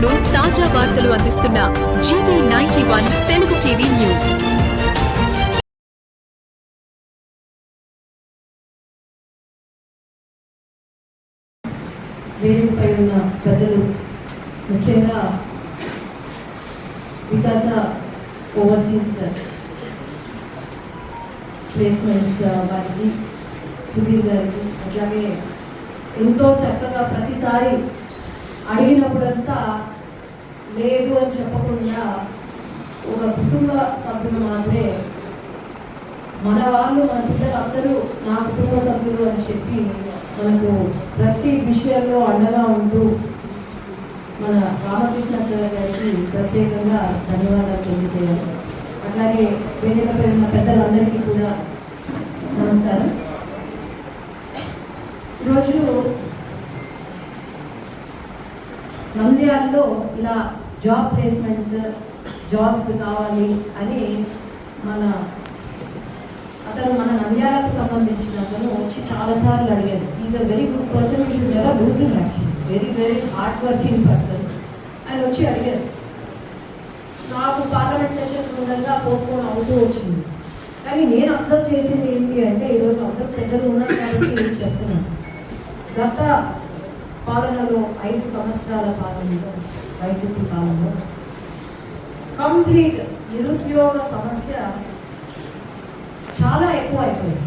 ఎప్పటికప్పుడు తాజా వార్తలు అందిస్తున్న G V ninety one Telugu TV news. వేదికపై ఉన్న ప్రజలు ముఖ్యంగా వికాస ఓవర్సీస్ ప్లేస్మెంట్స్ వారికి సుధీర్ గారికి అట్లాగే ఎంతో చక్కగా ప్రతిసారి అడిగినప్పుడంతా లేదు అని చెప్పకుండా ఒక కుటుంబ సభ్యులు మాత్రమే మన వాళ్ళు మన పిల్లలు అందరూ నా కుటుంబ సభ్యులు అని చెప్పి మనకు ప్రతి విషయంలో అండగా ఉంటూ మన రామకృష్ణ సార్ గారికి ప్రత్యేకంగా ధన్యవాదాలు తెలియజేయాలి అట్లాగే వేదికపై ఉన్న పెద్దలందరికీ కూడా నమస్కారం. ఈరోజు నంద్యాలలో ఇలా జాబ్ ప్లేస్మెంట్స్ జాబ్స్ కావాలి అని మన అతను మన నంద్యాలకు సంబంధించిన అతను వచ్చి చాలాసార్లు అడిగాడు. Is a very good person you should never lose in actually very very hard working person ఆయన వచ్చి అడిగారు నాకు పార్లమెంట్ సెషన్స్ ఉండగా పోస్ట్పోన్ అవుతూ వచ్చింది. కానీ నేను అబ్జర్వ్ చేసింది ఏంటి అంటే ఈరోజు అందరూ పెద్దలు ఉన్నారు కాబట్టి చెప్తున్నాను. గత పాలనలో ఐదు సంవత్సరాల పాలనలో వైసీపీ పాలనలో కంప్లీట్ నిరుద్యోగ సమస్య చాలా ఎక్కువ అయిపోయింది.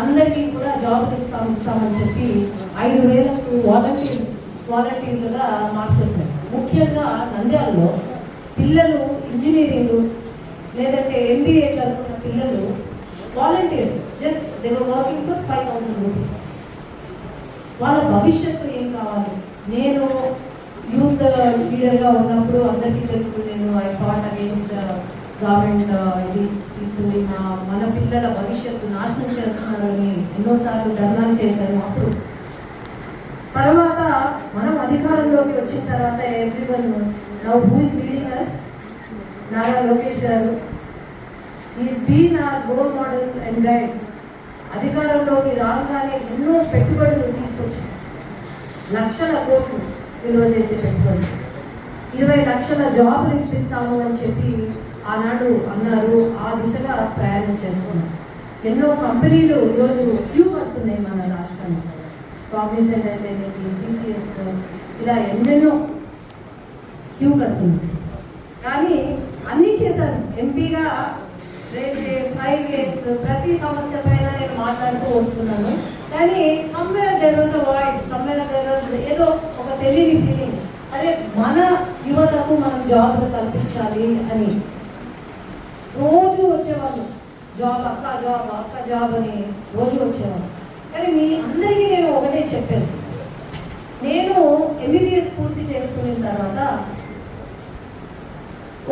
అందరికీ కూడా జాబ్ ఇస్తాం ఇస్తామని చెప్పి ఐదు వేలకు వాలంటీర్స్ వాలంటీర్లుగా మార్చేశారు. ముఖ్యంగా నంద్యాలలో పిల్లలు ఇంజనీరింగ్ లేదంటే ఎంబీఏ చదువుకున్న పిల్లలు volunteers. Just they were working for five thousand rupees వాళ్ళ భవిష్యత్తు ఏం కావాలి? నేను యూత్ లీడర్గా ఉన్నప్పుడు అందరికీ తెలుసు నేను ఐ ఫాట్ అగేన్స్ట్ గవర్నమెంట్ ఇది ఇస్తుంది మా మన పిల్లల భవిష్యత్తు నాశనం చేస్తున్నారని ఎన్నోసార్లు ధర్నాలు చేశాను అప్పుడు. తర్వాత మనం అధికారంలోకి వచ్చిన తర్వాత everyone now who is leading us Nara Lokesh గారు. Is been our role model and guide అధికారంలోకి రాగానే ఎన్నో పెట్టుబడులు తీసుకొచ్చారు. లక్షల కోట్లు విలువ చేసే పెట్టుబడులు. ఇరవై లక్షల జాబులు ఇప్పిస్తాము అని చెప్పి ఆనాడు అన్నారు. ఆ దిశగా ప్రయాణం చేస్తున్నాం ఎన్నో కంపెనీలు ఈరోజు క్యూ పడుతున్నాయి మన రాష్ట్రంలో. కాగ్నిసెంట్ అయితే టీసీఎస్ ఇలా ఎన్నెన్నో క్యూ కడుతుంది కానీ అన్నీ చేశారు. ఎంపీగా రైల్వేస్ హైవేస్ ప్రతి సమస్య పైన నేను మాట్లాడుతూ వస్తున్నాను. కానీ somewhere there was void somewhere there was ఏదో ఒక తెలియని ఫీలింగ్ అరే మన యువతకు మనం జాబ్లు కల్పించాలి అని. రోజు వచ్చేవాళ్ళు. జాబ్ అక్క జాబ్ అక్క జాబ్ అని రోజు వచ్చేవాళ్ళు. కానీ మీ అందరికీ నేను ఒకటే చెప్పాను నేను ఎంబీబీఎస్ పూర్తి చేసుకున్న తర్వాత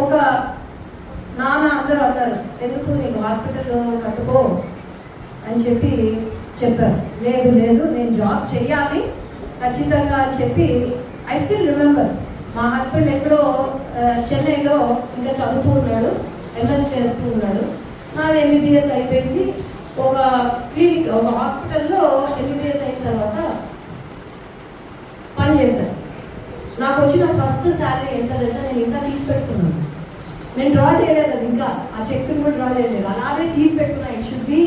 ఒక నాన్న అందరూ అన్నారు. ఎందుకు నీకు హాస్పిటల్లో కట్టుకో? అని చెప్పి చెప్పారు. లేదు లేదు నేను జాబ్ చెయ్యాలి ఖచ్చితంగా అని చెప్పి ఐ స్టిల్ రిమెంబర్ మా హస్బెండ్ ఎక్కడో చెన్నైలో ఇంకా చదువుతూ ఉన్నాడు ఎంఎస్ చేస్తూ ఉన్నాడు. నాది ఎంబీబీఎస్ అయిపోయింది. ఒక క్లినిక్ ఒక హాస్పిటల్లో ఎంబీబీఎస్ అయిన తర్వాత పనిచేశాను. నాకు వచ్చిన ఫస్ట్ శాలరీ ఎంత తెలుసా? నేను ఇంకా తీసి పెట్టుకున్నాను. నేను డ్రా చేయలేదు అది ఇంకా. ఆ చెక్ కూడా డ్రా చేయలేదు. అలాగే తీసి పెట్టుకున్నా. It should be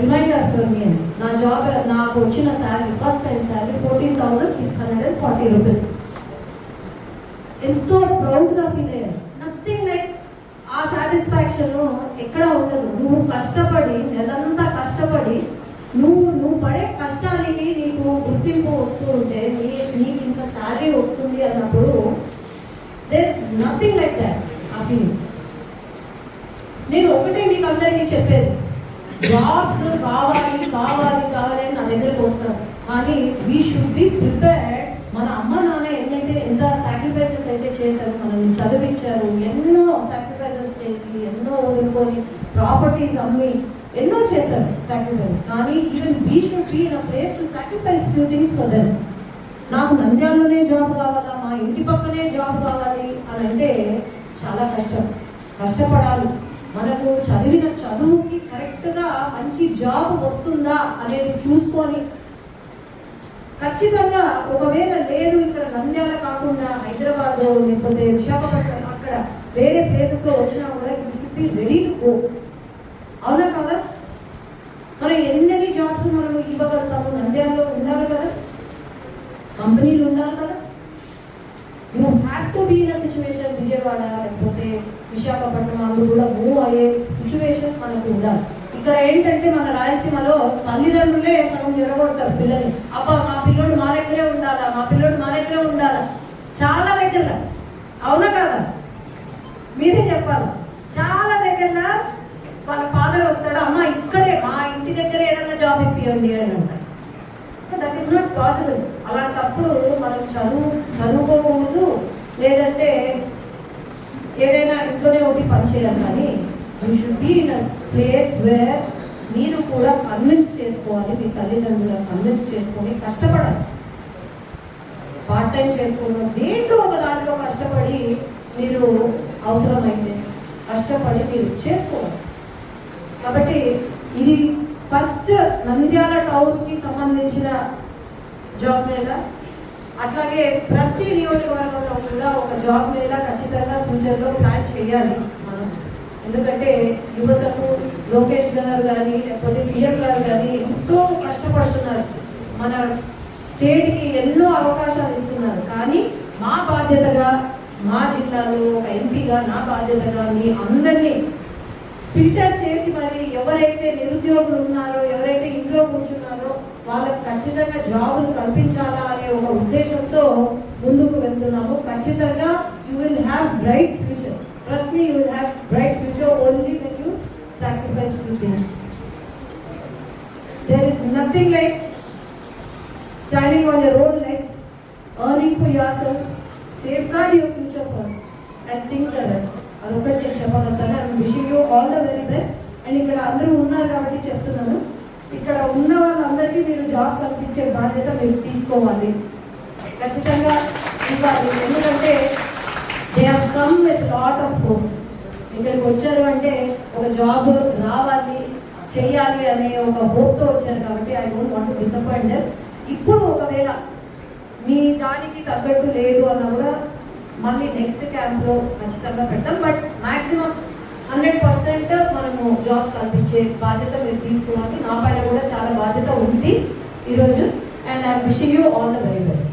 reminder for me అని నా జాబ్ నాకు వచ్చిన salary first time salary fourteen thousand six hundred and forty rupees ఎంతో ప్రౌడ్గా ఫీల్ అయ్యాను. నథింగ్ లైక్ ఆ సాటిస్ఫాక్షన్ ఎక్కడ ఉండదు. నువ్వు కష్టపడి నెలంతా కష్టపడి నువ్వు నువ్వు పడే కష్టానికి నీకు గుర్తింపు వస్తూ ఉంటే నీ నీకు ఇంత శాలరీ వస్తుంది అన్నప్పుడు దిస్ నథింగ్ లైక్ దాట్ ఆ నేను ఒకటే మీకు అందరికీ చెప్పేది. జాబ్స్ కావాలి కావాలి కావాలి అని నా దగ్గరకు వస్తారు. కానీ వీ షుడ్ బి ప్రిపేర్డ్ మన అమ్మ నాన్న ఏంటంటే ఎంత సాక్రిఫైసెస్ అయితే చేశారు మనల్ని చదివించారు ఎన్నో సాక్రిఫైసెస్ చేసి ఎన్నో వదులుకొని ప్రాపర్టీస్ అమ్మి ఎన్నో చేశారు సాక్రిఫైస్ కానీ even we should be in a place to sacrifice few things for then నాకు నంద్యాలలోనే జాబ్ కావాలా? మా ఇంటి పక్కనే జాబ్ కావాలి అని అంటే చాలా కష్టం. కష్టపడాలి. మనకు చదివిన చదువుకి కరెక్ట్గా మంచి జాబ్ వస్తుందా అనేది చూసుకొని ఖచ్చితంగా ఒకవేళ లేదు ఇక్కడ నంద్యాల కాకుండా హైదరాబాద్ లేకపోతే విశాఖపట్నం అక్కడ వేరే ప్లేసెస్లో వచ్చినా కూడా ఇది రెడీ టు గో అవునా కదా? మనం ఎన్ని జాబ్స్ మనం ఇవ్వగలుగుతాము? నంద్యాలలో ఉండాలి కదా. కంపెనీలు ఉండాలి కదా. You have to be in situation Vijayawada లేకపోతే విశాఖపట్నం అందులో కూడా మూవ్ అయ్యే సిచ్యువేషన్ మనకు ఉండాలి. ఇక్కడ ఏంటంటే మన రాయలసీమలో తల్లిదండ్రులే సగం జరగొడతారు పిల్లల్ని. అప్ప మా పిల్లోడు మా దగ్గరే ఉండాలా? మా పిల్లోడు మా దగ్గరే ఉండాలా? చాలా దగ్గర అవునా కదా? మీరే చెప్పాలి. చాలా దగ్గర వాళ్ళ ఫాదర్ వస్తాడు అమ్మ ఇక్కడే మా ఇంటి దగ్గర ఏదైనా జాబ్ ఇప్పియండి అని అంటారు. దట్ ఈస్ నాట్ పాసిబుల్ అలాంటప్పుడు మనం చదువు చదువుకోకూడదు. లేదంటే ఏదైనా ఇంట్లోనే ఒకటి పనిచేయాలి కానీ you should be in place where మీరు కూడా కన్విన్స్ చేసుకోవాలి. మీ తల్లిదండ్రులను కన్విన్స్ చేసుకొని కష్టపడాలి. పార్ట్ టైం చేసుకున్న దేంట్లో ఒక దాంట్లో కష్టపడి మీరు అవసరమైతే కష్టపడి మీరు చేసుకోవాలి కాబట్టి ఇది ఫస్ట్ నంద్యాల టౌన్కి సంబంధించిన జాబ్ మేళ అట్లాగే ప్రతి నియోజకవర్గంలో కూడా ఒక జాబ్ మేళ ఖచ్చితంగా ఫ్యూచర్లో ప్లాన్ చేయాలి మనం. ఎందుకంటే యువతకు లోకేష్ గారు కానీ లేకపోతే సీఎం గారు కానీ ఎంతో కష్టపడుతున్నారు. మన స్టేట్కి ఎన్నో అవకాశాలు ఇస్తున్నారు. కానీ మా బాధ్యతగా మా జిల్లాలో ఒక ఎంపీగా నా బాధ్యతగా మీ అందరినీ ఫిల్టర్ చేసి మరి ఎవరైతే నిరుద్యోగులు ఉన్నారో ఎవరైతే ఇంట్లో కూర్చున్నారో వాళ్ళకి ఖచ్చితంగా జాబులు కల్పించాలా అనే ఒక ఉద్దేశంతో ముందుకు వెళ్తున్నాము. ఖచ్చితంగా you will have bright future trust me you will have bright future only when you sacrifice few things there is nothing like standing on your own legs, earning for yourself, safeguard your future first, and think the rest. అదొకటి నేను చెప్పగలుగుతాను. I wishing you all the very best. And ఇక్కడ అందరూ ఉన్నారు కాబట్టి చెప్తున్నాను. ఇక్కడ ఉన్న వాళ్ళందరికీ మీరు జాబ్ కల్పించే బాధ్యత మీరు తీసుకోవాలి. ఖచ్చితంగా ఇవ్వాలి. ఎందుకంటే they have come with lot of hopes ఇక్కడికి వచ్చారు అంటే ఒక జాబ్ రావాలి చేయాలి అనే ఒక హోప్తో వచ్చారు కాబట్టి ఐ డోంట్ వాంట్ డిసప్పాయింట్ ఇప్పుడు ఒకవేళ మీ దానికి తగ్గట్టు లేదు అన్న కూడా మళ్ళీ నెక్స్ట్ క్యాంప్లో ఖచ్చితంగా పెడతాం. బట్ మాక్సిమం హండ్రెడ్ పర్సెంట్ మనము జాబ్స్ కల్పించే బాధ్యత మీరు తీసుకోవాలి నా పైన కూడా చాలా బాధ్యత ఉంది ఈరోజు. And I wishing you all the very best